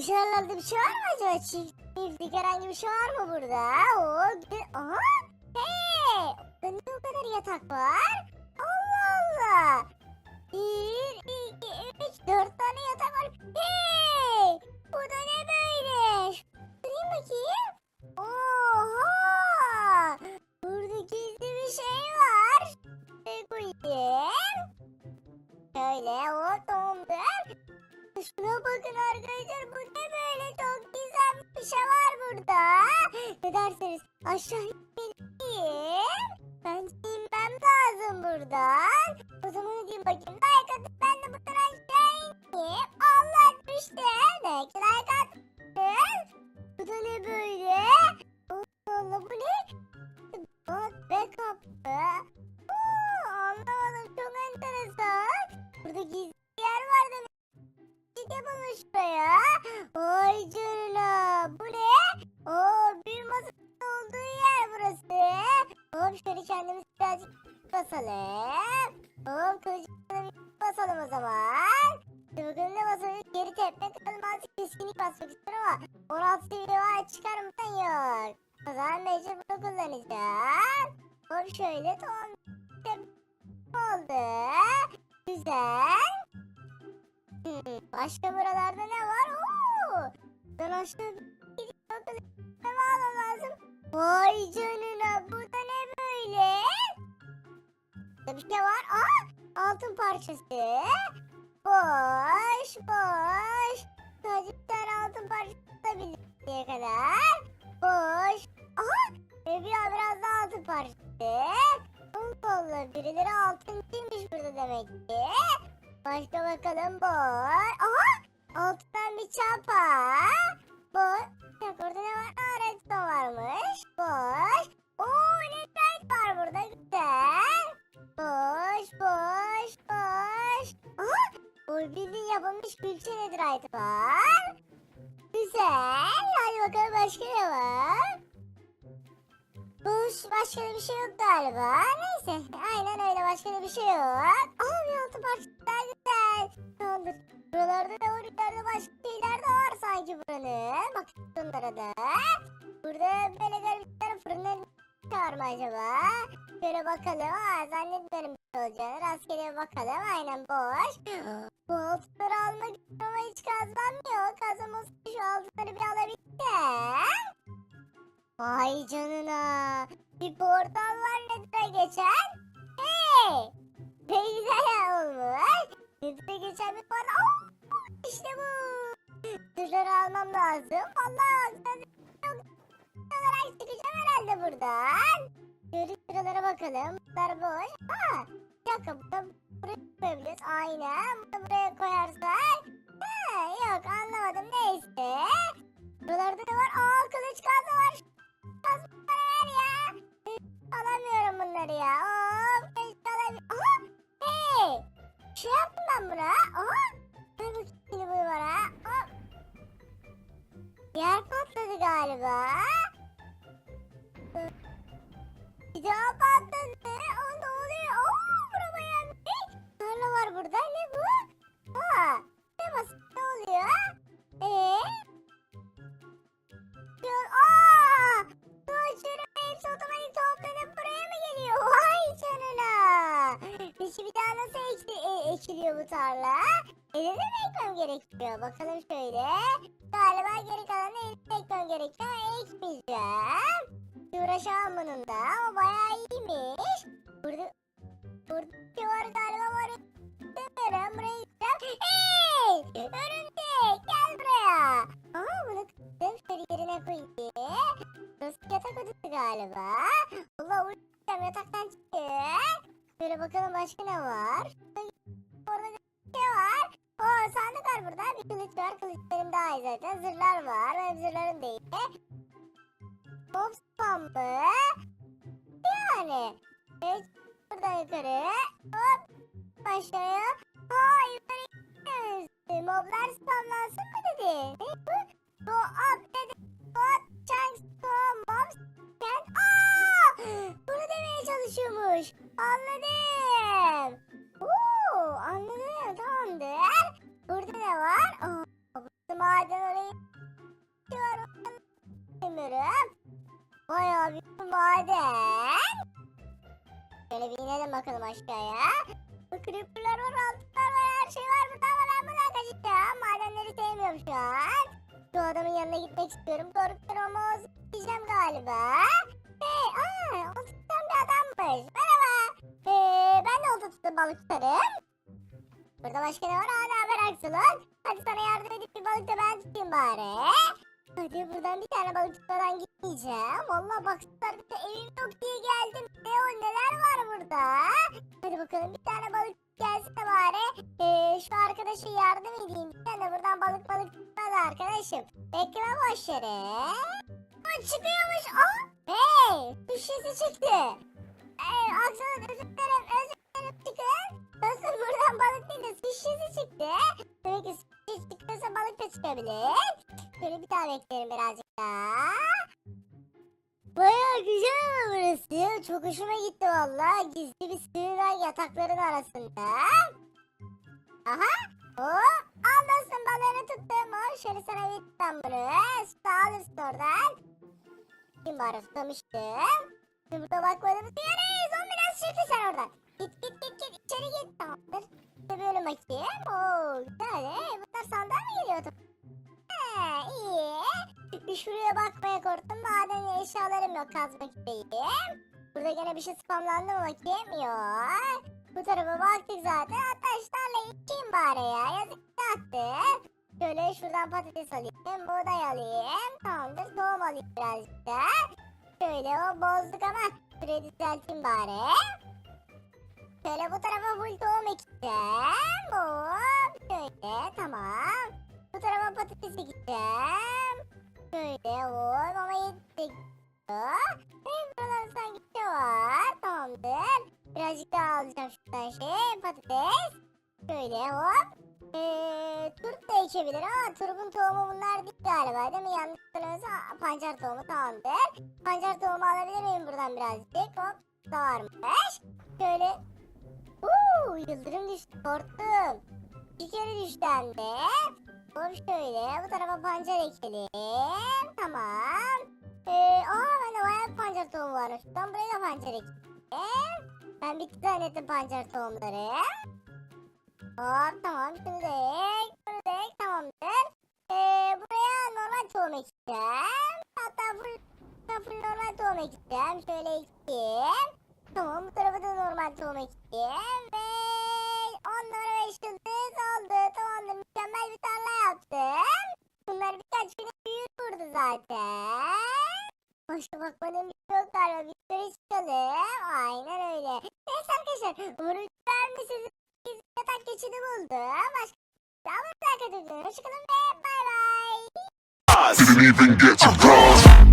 Dışarılarda bir şey var mı acaba? Çift, çiftlik herhangi bir şey var mı burada? Oo, güzel. Aha! Hey! Burada niye o kadar yatak var? Allah Allah! Bir, iki, üç, dört tane yatak var. Hey! Bu da ne böyle? Şuraya bakayım. Oha! Burada gizli bir şey var. Şuraya koyayım. Şöyle hop tamamdır. Şuna bakın arkadaşlar bu ne böyle çok güzel bir şey var burada. Ne dersiniz aşağı inmeliyim. Bence inmem lazım buradan. O zaman hadi bakayım like atıp basalım. Kılıcımızı bir basalım o zaman. Ne basalım? Geri bakalım azıcık keskinlik basmak istiyorum ama 16 seviye çıkar mı? Yok. O zaman mecbur bunu kullanacağım. Hop şöyle tamam. Oldu. Güzel. Hmm, başka buralarda ne var? Oo! Ben aşağı gidip almam lazım? Vay canına Burada bir şey var. Aa, altın parçası. Boş, boş. Sadece bir tane altın parçası bulabilir diye kadar. Boş. Aha, ve bir biraz daha altın parçası. Allah birileri altıncıymış burada demek ki. Başka bakalım boş. Aha, altından bir çapa. Boş. Dakika orada ne var? Aa, redstone varmış. Boş. Yapılmış külçe netlight var. Güzel. Hadi bakalım başka ne var? Boş, başka da bir şey yok galiba. Neyse, aynen öyle başka da bir şey yok. Aa, bir altı parça daha güzel. Tamamdır. Buralarda da var, yukarıda başka şeyler de var sanki buranın. Bak şunlara da. Burada böyle garipler fırının var mı acaba? Şöyle bakalım. Aa, zannetmiyorum olacağını. Rastgele bakalım. Aynen boş. Bu altınları almak için ama hiç kazmam yok. Şu altınları bir alabilsem. Vay canına. Bir portal var netre geçen. Hey! Ne güzel olmuş. Netre geçen bir portal. Aa, işte bu. Tuşları almam lazım. Allah çok olarak çıkacağım herhalde buradan. Şöyle şuralara bakalım. Bunlar boş. Ha, bir dakika burada buraya koyabiliriz. Aynen. Bunu buraya koyarsak. Ha, yok anlamadım. Neyse. Buralarda ne var? Aa kılıç kazma var. Peki bir daha nasıl ekti, e, ekiliyor bu tarla? Elimle mi ekmem gerekiyor? Bakalım şöyle. Galiba geri kalanı elimle ekmem gerekiyor ekmeyeceğim. Uğraşamam bununla ama bayağı iyiymiş. Burada burada bir var galiba var. Buraya gideceğim. Hey! Örümcek gel buraya. Aa bunu kırdım şöyle yerine koyayım. Burası yatak odası galiba. Başka ne var. Orada şey var. Oo sandık var burada. Bir kılıç var. Kılıçlarım daha iyi zaten zırhlar var. Benim zırhlarım değil. Mob spam mı? Yani. Evet. Buradan yukarı. Hop. Aşağıya. Ha yukarı gidiyoruz. Moblar spamlansın mı dedi? Ne bu? Bayağı bir maden. Şöyle bir inelim bakalım aşağıya. Bu creeperlar var, altınlar var, her şey var burada ama ben buradan kaçacağım. Madenleri sevmiyorum şu an. Şu adamın yanına gitmek istiyorum. Korkuyorum ama diyeceğim galiba. Hey, aa, o tutan bir adammış. Merhaba. Ee, ben de olta tutup balık. Burada başka ne var? Ne haber Aksulun? Hadi sana yardım edip bir balık da ben tutayım bari. Hadi buradan bir tane balık tutmadan gitmeyeceğim. Valla baksınlar bir de evim yok diye geldim. Ne o neler var burada? Hadi bakalım bir tane balık gelsin de bari. Ee, şu arkadaşa yardım edeyim. Ben de buradan balık balık tutmaz arkadaşım. Bekleme boş yere. Aa, çıkıyormuş. Aa, hey su şişesi çıktı. Hey Aksulun özür dilerim özür dilerim çıkın. Dostum buradan balık değil de su çıktı. Demek ki su çıktıysa balık da çıkabilir. Şöyle bir daha bekleyelim birazcık daha. Baya güzel ama burası. Çok hoşuma gitti valla. Gizli bir sığınak var yatakların arasında. Aha. Hop. Al dostum balığını tuttum. Şöyle sana bir tutam bunu. Da alırsın oradan. Kim bari tutamıştım. Şimdi burada bakmadığımız bir yereyiz. On biraz çıktı sen oradan. Git git git git. İçeri git. Tamamdır. Böyle bakayım. Oo güzel. Hey, Bir şuraya bakmaya korktum. Maden eşyalarım yok kazmak isteyeyim. Burada gene bir şey spamlandı mı bakayım? Yok. Bu tarafa baktık zaten. Hatta taşlarla içeyim bari ya. Yazık attı. Şöyle şuradan patates alayım. Buğday alayım. Tamamdır. Tohum alayım birazcık da. Şöyle o bozduk ama şurayı düzelteyim bari. Şöyle bu tarafa full tohum ekeceğim. Hop. Şöyle tamam. Bu tarafa patates ekeceğim. Şöyle hop ama yetecek. Benim buralarda sanki bir şey var. Tamamdır. Birazcık daha alacağım şuradan şey. Patates. Şöyle hop. Ee, turp da ekebilir ama turbun tohumu bunlar değil galiba değil mi? Yanlış hatırlamıyorsam pancar tohumu tamamdır. Pancar tohumu alabilir miyim buradan birazcık? Hop. Da varmış. Şöyle. Uuu yıldırım düştü. Korktum. Bir kere düştü hem de. Hop şöyle bu tarafa pancar ekelim. Tamam. Ee, aa bende bayağı pancar tohumu varmış. Ben buraya da pancar ekeyim. Ben bitti zannettim pancar tohumları. Hop tamam şunu da ek. Bunu da ek tamamdır. Ee, buraya normal tohum ekeceğim. Hatta full, full normal tohum ekeceğim. Şöyle ekeyim. Tamam bu tarafa da normal tohum ekeyim. Ve 10 numara 5 yıldız oldu. Tamamdır mükemmel bir tarla yaptım. Bunlar birkaç güne büyür burada zaten. Başka bakmadığım bir yok galiba. Bir sürü çıkalım. Aynen öyle. Neyse arkadaşlar. Umarım beğenmişsiniz. Biz yatak geçidi buldum. Başka mı merak ediyorsunuz? Hoşçakalın ve bay bay. Didn't even get to cross.